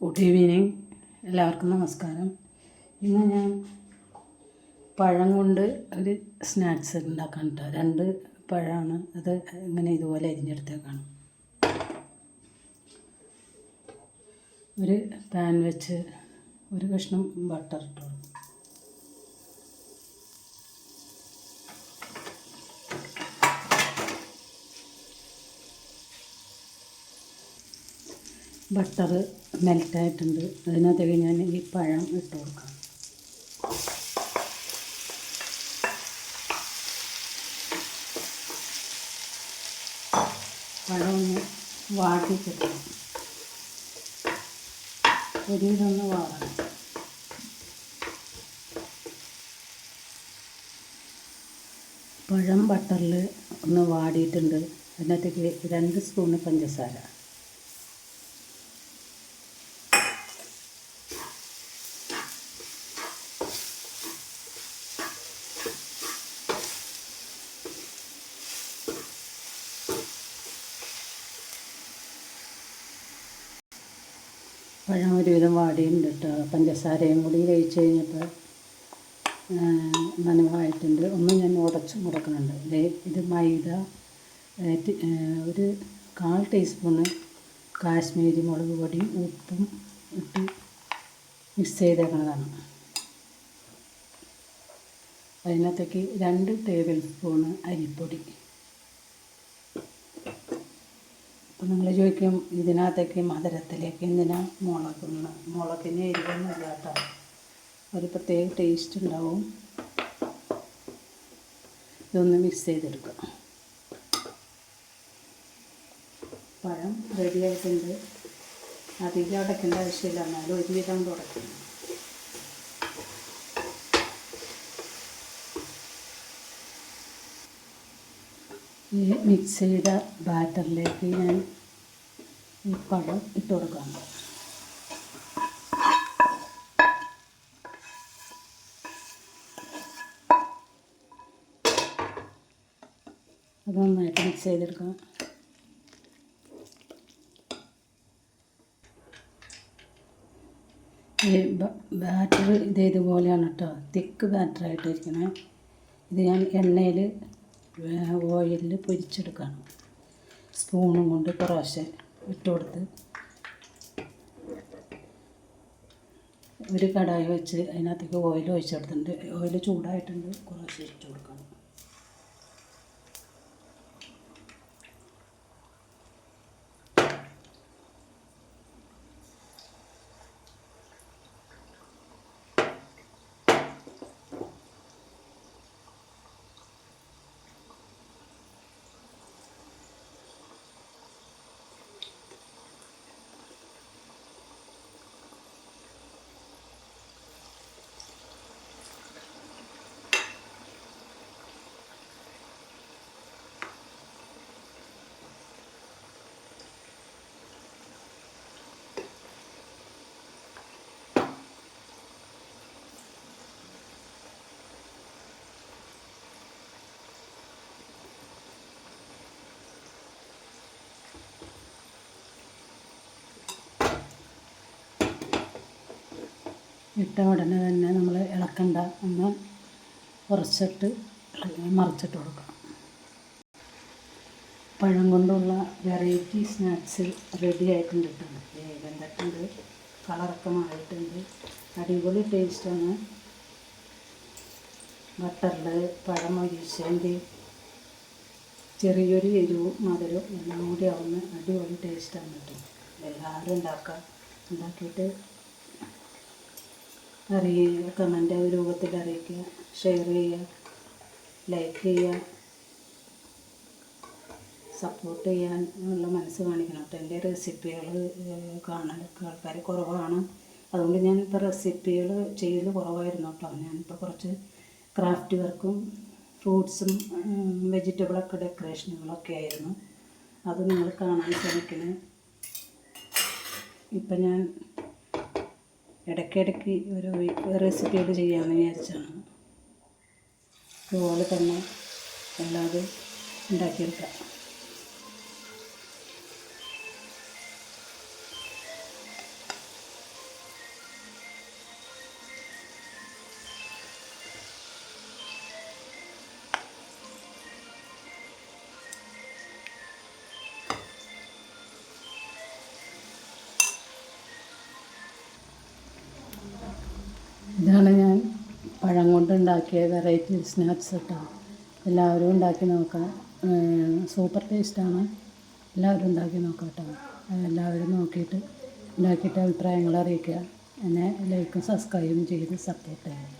Good evening എല്ലാവർക്കും നമസ്കാരം. ഇന്ന് ഞാൻ പഴം കൊണ്ട് ഒരു സ്നാക്സ് ഉണ്ടാക്കാൻ കേട്ടോ രണ്ട് പഴമാണ്. അത് ഇങ്ങനെ ഇതുപോലെ അരിഞ്ഞെടുത്തേക്കാണ് ഒരു പാൻ വെച്ച് ഒരു കഷ്ണം ബട്ടർ ഇട്ടു ബട്ടർ മെൽറ്റായിട്ടുണ്ട്. അതിനകത്ത് ഞാൻ ഈ പഴം ഇട്ട് കൊടുക്കാം. പഴം ഒന്ന് വാട്ടി കിട്ടണം ഒരുവിധമൊന്ന് വാടണം. പഴം ബട്ടറിൽ ഒന്ന് വാടിയിട്ടുണ്ട്. അതിനകത്തേക്ക് രണ്ട് സ്പൂണ് പഞ്ചസാര. പഴം ഒരുവിധം വാടിയുണ്ട് കേട്ടോ. പഞ്ചസാരയും കൂടി കഴിച്ച് കഴിഞ്ഞപ്പോൾ നനവായിട്ടുണ്ട്. ഒന്നും ഞാൻ ഉടച്ച് മുടക്കുന്നുണ്ട് ദേ ഇത് മൈദ ഒരു കാൽ ടീസ്പൂണ് കാശ്മീരി മുളക് പൊടിയും ഉപ്പും ഇട്ട് മിക്സ് ചെയ്തേക്കുന്നതാണ് അതിനകത്തേക്ക് രണ്ട് ടേബിൾ സ്പൂണ് അരിപ്പൊടി. അപ്പം നിങ്ങൾ ചോദിക്കും ഇതിനകത്തേക്ക് മധുരത്തിലേക്ക് എന്തിനാ മുളകുന്ന് മുളകിന് എരിവൊന്നും ഇല്ല ഒരു പ്രത്യേക ടേസ്റ്റ് ഉണ്ടാവും. ഇതൊന്ന് മിക്സ് ചെയ്തെടുക്കുക പഴം റെഡിയായിട്ടുണ്ട് അധികം അടയ്ക്കേണ്ട ആവശ്യമില്ല. എന്നാലും ഒരുവിധം തുടക്കണം ഈ മിക്സ് ചെയ്ത ബാറ്ററിലേക്ക് ഞാൻ ഈ പഴം ഇട്ട് കൊടുക്കാം. അത് നന്നായിട്ട് മിക്സ് ചെയ്തെടുക്കാം. ഈ ബാറ്റർ ഇത് ഇതുപോലെയാണ് കേട്ടോ. തിക്ക് ബാറ്ററായിട്ടിരിക്കണേ. ഇത് ഞാൻ എണ്ണയിൽ ഓയിലിൽ പൊരിച്ചെടുക്കണം. സ്പൂണും കൊണ്ട് കുറേശ്ശെ ഇട്ട് കൊടുത്ത് ഒരു കടായി വെച്ച് അതിനകത്തേക്ക് ഓയിൽ ഒഴിച്ചെടുത്തിട്ടുണ്ട്. ഓയിൽ ചൂടായിട്ടുണ്ട്. കുറേശ്ശെ ഇട്ട് കൊടുക്കണം ഇട്ട ഉടനെ തന്നെ നമ്മൾ ഇളക്കണ്ട. ഒന്ന് കുറച്ചിട്ട് മറിച്ചിട്ട് കൊടുക്കണം പഴം കൊണ്ടുള്ള വെറൈറ്റി സ്നാക്സ് റെഡി ആയിട്ടുണ്ട് കേട്ടോ. തട്ടുണ്ട് കളറൊക്കെ മാറിയിട്ടുണ്ട്. അടിപൊളി ടേസ്റ്റാണ് ബട്ടറിൽ പഴം ഒഴിച്ചതിന്റെ ചെറിയൊരു എരിവും മധുരവും എല്ലാം കൂടി ആവുന്ന അടിപൊളി ടേസ്റ്റാണ് കേട്ടോ. എല്ലാവരും ഉണ്ടാക്കുക. ഉണ്ടാക്കിയിട്ട് അറിയുക കമന്റ് രൂപത്തിൽ അറിയിക്കുക ഷെയർ ചെയ്യുക ലൈക്ക് ചെയ്യുക സപ്പോർട്ട് ചെയ്യാൻ ഉള്ള മനസ്സ് കാണിക്കണം. കേട്ടോ എന്റെ റെസിപ്പികൾ കാണാനൊക്കെ ആൾക്കാർ കുറവാണ്. അതുകൊണ്ട് ഞാൻ ഇപ്പോൾ റെസിപ്പികൾ ചെയ്ത് കുറവായിരുന്നു കേട്ടോ ഞാനിപ്പോൾ കുറച്ച് ക്രാഫ്റ്റ് വർക്കും ഫ്രൂട്ട്സും വെജിറ്റബിളൊക്കെ ഡെക്കറേഷനുകളൊക്കെ ആയിരുന്നു. അത് നിങ്ങൾ കാണാൻ ശ്രമിക്കണേ. ഇപ്പം ഞാൻ ഇടയ്ക്കിടയ്ക്ക് ഒരു റെസിപ്പികൾ ചെയ്യാമെന്ന് വിചാരിച്ചാണ്. അതുപോലെ തന്നെ എല്ലാവരും ഉണ്ടാക്കിയെടുക്കാം പഴം കൊണ്ട് ഉണ്ടാക്കിയ വെറൈറ്റി സ്നാക്സ് കേട്ടോ എല്ലാവരും ഉണ്ടാക്കി നോക്കാം. സൂപ്പർ ടേസ്റ്റാണ് എല്ലാവരും ഉണ്ടാക്കി നോക്കാം കേട്ടോ എല്ലാവരും നോക്കിയിട്ട് ഉണ്ടാക്കിയിട്ട് അഭിപ്രായങ്ങൾ അറിയിക്കുക. എന്നെ ലൈക്കും സബ്സ്ക്രൈബും ചെയ്ത് സപ്പോർട്ട് ചെയ്യുക